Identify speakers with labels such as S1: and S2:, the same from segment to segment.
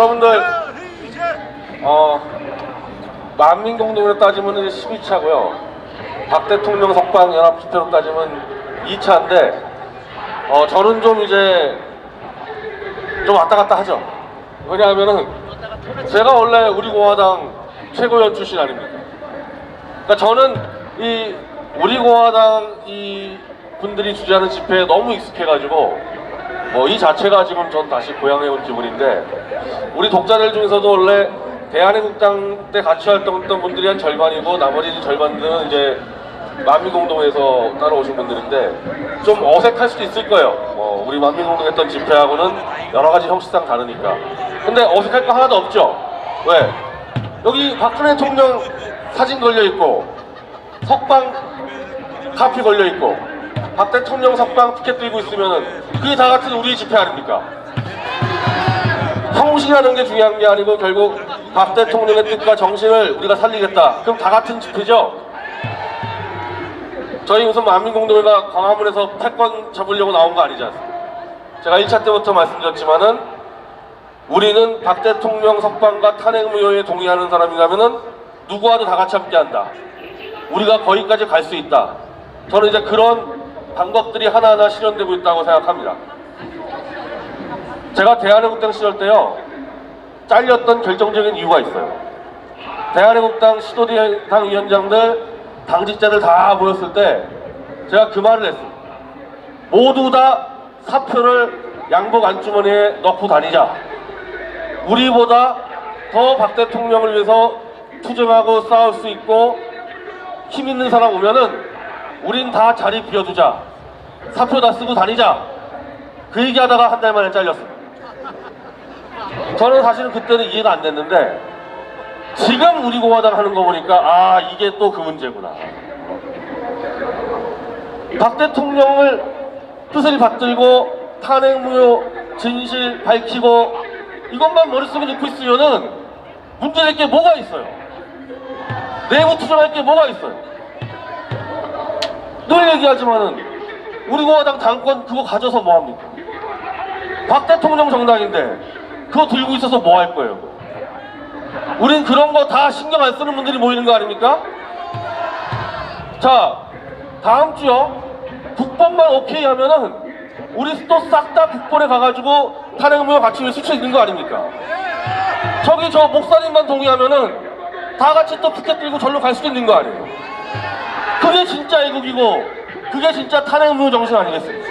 S1: 여러분들 어 만민공동으로 따지면 이제 12차고요. 박 대통령 석방 연합 집회로 따지면 2차인데 어 저는 좀 이제 좀 왔다 갔다 하죠. 왜냐하면은 제가 원래 우리 공화당 최고위원 출신 아닙니까? 그러니까 저는 이 우리 공화당 이 분들이 주재하는 집회에 너무 익숙해가지고 뭐 이 자체가 지금 전 다시 고향에 온 기분인데 우리 독자들 중에서도 원래 대한민국당 때 같이 활동했던 분들이 한 절반이고 나머지 절반들은 이제 만민공동에서 따라오신 분들인데 좀 어색할 수도 있을 거예요. 뭐 우리 만민공동 했던 집회하고는 여러 가지 형식상 다르니까. 근데 어색할 거 하나도 없죠. 왜? 여기 박근혜 대통령 사진 걸려 있고 석방 카피 걸려 있고 박 대통령 석방 티켓 들고 있으면은 그게 다 같은 우리 집회 아닙니까? 형식이라는 게 중요한 게 아니고 결국 박 대통령의 뜻과 정신을 우리가 살리겠다. 그럼 다 같은 집회죠? 저희 무슨 만민공동회가 광화문에서 패권 잡으려고 나온 거 아니지 않습니까? 제가 1차 때부터 말씀드렸지만은 우리는 박 대통령 석방과 탄핵 무효에 동의하는 사람이라면은 누구와도 다 같이 함께 한다. 우리가 거기까지 갈 수 있다. 저는 이제 그런 방법들이 하나하나 실현되고 있다고 생각합니다. 제가 대한민국당 시절 때요 잘렸던 결정적인 이유가 있어요. 대한민국당 시도당 위원장들 당직자들 다 모였을 때 제가 그 말을 했습니다. 모두 다 사표를 양복 안주머니에 넣고 다니자. 우리보다 더 박 대통령을 위해서 투쟁하고 싸울 수 있고 힘 있는 사람 오면은 우린 다 자리 비워두자. 사표 다 쓰고 다니자. 그 얘기하다가 한 달 만에 잘렸습니다. 저는 사실은 그때는 이해가 안 됐는데 지금 우리 공화당 하는 거 보니까 아 이게 또 그 문제구나. 박 대통령을 뜻을 받들고 탄핵 무효 진실 밝히고 이것만 머릿속에 넣고 있으면은 문제될 게 뭐가 있어요? 내부 투쟁할 게 뭐가 있어요? 늘 얘기하지만은 우리 공화당 당권 그거 가져서 뭐 합니까? 박 대통령 정당인데 그거 들고 있어서 뭐 할 거예요? 우린 그런 거 다 신경 안 쓰는 분들이 모이는 거 아닙니까? 자, 다음 주요. 국번만 오케이 하면은 우리 또 싹 다 국번에 가가지고 탄핵무효 같이 수쳐 있는 거 아닙니까? 저기 저 목사님만 동의하면은 다 같이 또 피켓 들고 절로 갈 수도 있는 거 아니에요? 그게 진짜 애국이고 그게 진짜 탄핵무효 정신 아니겠습니까?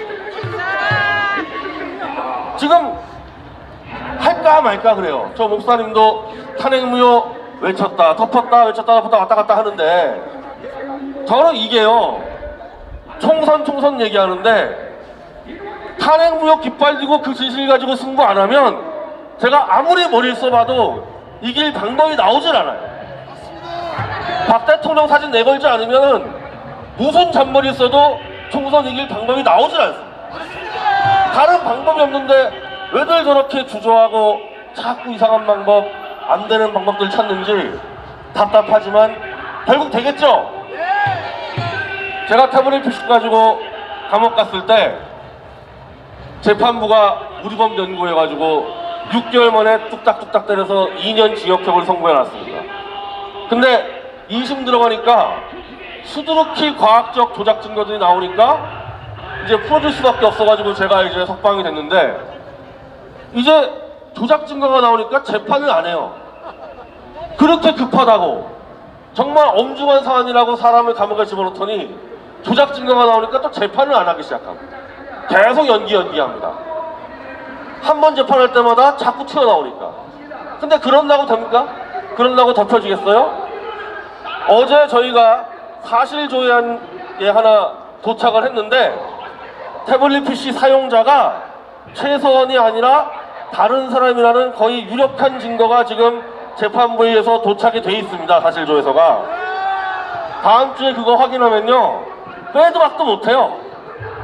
S1: 지금 할까 말까 그래요. 저 목사님도 탄핵무효 외쳤다, 덮었다, 외쳤다, 덮었다, 왔다 갔다 하는데 저는 이게요. 총선 총선 얘기하는데 탄핵무효 깃발 들고 그 진실 가지고 승부 안 하면 제가 아무리 머리를 써봐도 이길 방법이 나오질 않아요. 박 대통령 사진 내걸지 않으면 무슨 잔머리 써도 총선 이길 방법이 나오질 않습니다. 다른 방법이 없는데 왜들 저렇게 주저하고 자꾸 이상한 방법, 안 되는 방법들 찾는지 답답하지만 결국 되겠죠? 제가 태블릿 PC 가지고 감옥 갔을 때 재판부가 우리법 연구해가지고 6개월 만에 뚝딱뚝딱 때려서 2년 징역형을 선고해놨습니다. 근데 2심 들어가니까 수두룩히 과학적 조작 증거들이 나오니까 이제 풀어줄 수밖에 없어가지고 제가 이제 석방이 됐는데 이제 조작 증거가 나오니까 재판을 안 해요. 그렇게 급하다고 정말 엄중한 사안이라고 사람을 감옥에 집어넣더니 조작 증거가 나오니까 또 재판을 안 하기 시작합니다. 계속 연기 연기합니다. 한 번 재판할 때마다 자꾸 튀어나오니까. 근데 그런다고 됩니까? 그런다고 덮여지겠어요? 어제 저희가 사실 조회안에 하나 도착을 했는데 태블릿 PC 사용자가 최서원이 아니라 다른 사람이라는 거의 유력한 증거가 지금 재판부에 의해서 도착이 돼 있습니다. 사실조회서가. 다음 주에 그거 확인하면요. 빼도 박도 못해요.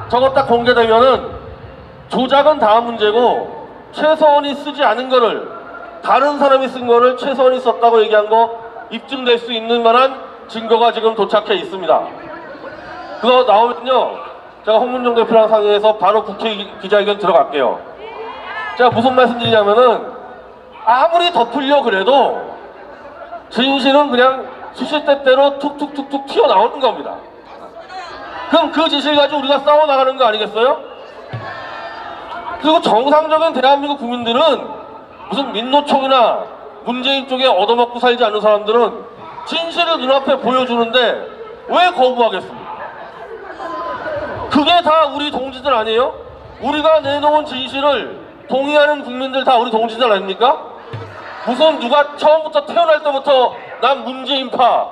S1: 저거 딱 공개되면은 조작은 다음 문제고 최서원이 쓰지 않은 거를 다른 사람이 쓴 거를 최서원이 썼다고 얘기한 거 입증될 수 있는 만한 증거가 지금 도착해 있습니다. 그거 나오면요. 제가 홍문정 대표랑 상의해서 바로 국회 기- 기자회견 들어갈게요. 제가 무슨 말씀 드리냐면은 아무리 덮으려 그래도 진실은 그냥 수시때때로 툭툭툭툭 튀어나오는 겁니다. 그럼 그 진실 가지고 우리가 싸워나가는 거 아니겠어요? 그리고 정상적인 대한민국 국민들은 무슨 민노총이나 문재인 쪽에 얻어먹고 살지 않는 사람들은 진실을 눈앞에 보여주는데 왜 거부하겠습니까? 그게 다 우리 동지들 아니에요? 우리가 내놓은 진실을 동의하는 국민들 다 우리 동지들 아닙니까? 무슨 누가 처음부터 태어날 때부터 난 문재인파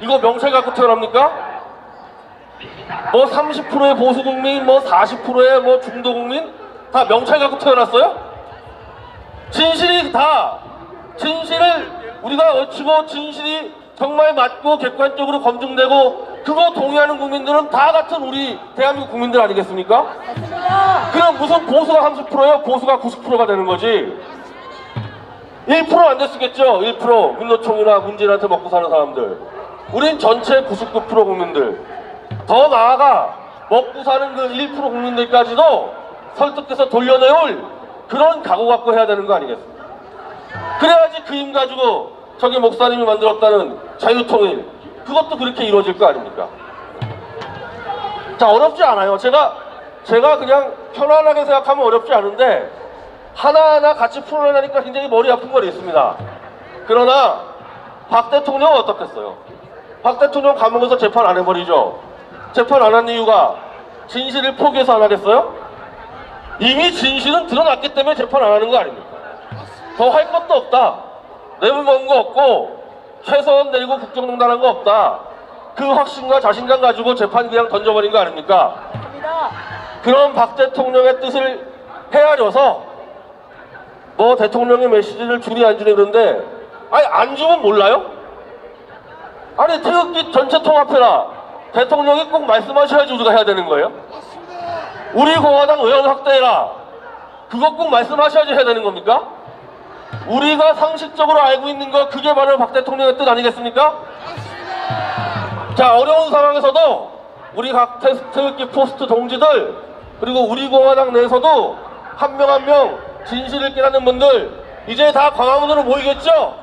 S1: 이거 명찰 갖고 태어납니까? 뭐 30%의 보수 국민, 뭐 40%의 뭐 중도 국민 다 명찰 갖고 태어났어요? 진실이 다 진실을 우리가 외치고 진실이 정말 맞고 객관적으로 검증되고 그거 동의하는 국민들은 다 같은 우리 대한민국 국민들 아니겠습니까? 그럼 무슨 보수가 30%예요? 보수가 90%가 되는 거지. 1%안 됐겠죠? 1% 민노총이나 문재인한테 먹고 사는 사람들. 우린 전체 99% 국민들. 더 나아가 먹고 사는 그 1% 국민들까지도 설득해서 돌려내올 그런 각오 갖고 해야 되는 거 아니겠습니까? 그래야지 그 힘 가지고 저기 목사님이 만들었다는 자유통일 그것도 그렇게 이루어질 거 아닙니까? 자 어렵지 않아요. 제가 제가 그냥 편안하게 생각하면 어렵지 않은데 하나하나 같이 풀어내니까 굉장히 머리 아픈 건 있습니다. 그러나 박 대통령은 어떻겠어요? 박 대통령 감옥에서 재판 안 해버리죠. 재판 안 한 이유가 진실을 포기해서 안 하겠어요? 이미 진실은 드러났기 때문에 재판 안 하는 거 아닙니까? 더 할 것도 없다. 뇌물 먹은 거 없고 최소한 내리고 국정농단한 거 없다. 그 확신과 자신감 가지고 재판 그냥 던져버린 거 아닙니까? 그런 박 대통령의 뜻을 헤아려서 뭐 대통령의 메시지를 주니 안 주니 그런데 아니 안 주면 몰라요? 아니 태극기 전체 통합해라 대통령이 꼭 말씀하셔야지 우리가 해야 되는 거예요? 우리 공화당 의원 확대해라 그거 꼭 말씀하셔야지 해야 되는 겁니까? 우리가 상식적으로 알고 있는 거 그게 바로 박 대통령의 뜻 아니겠습니까? 자 어려운 상황에서도 우리 각 태- 태극기 포스트 동지들 그리고 우리 공화당 내에서도 한 명 한 명 진실을 깨닫는 분들 이제 다 광화문으로 모이겠죠?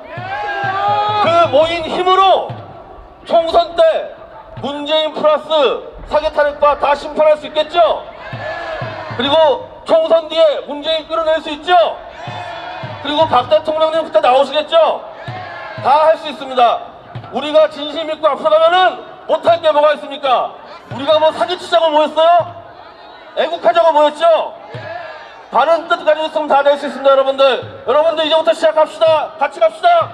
S1: 그 모인 힘으로 총선 때 문재인 플러스 사개탄핵파 다 심판할 수 있겠죠? 그리고 총선 뒤에 문재인 끌어낼 수 있죠? 그리고 박 대통령님 그때 나오시겠죠? 다 할 수 있습니다. 우리가 진심 믿고 앞서 가면은 못할 게 뭐가 있습니까? 우리가 뭐 사기치자고 모였어요? 애국하자고 모였죠? 바른 뜻 가지고 있으면 다 될 수 있습니다, 여러분들. 여러분들 이제부터 시작합시다. 같이 갑시다.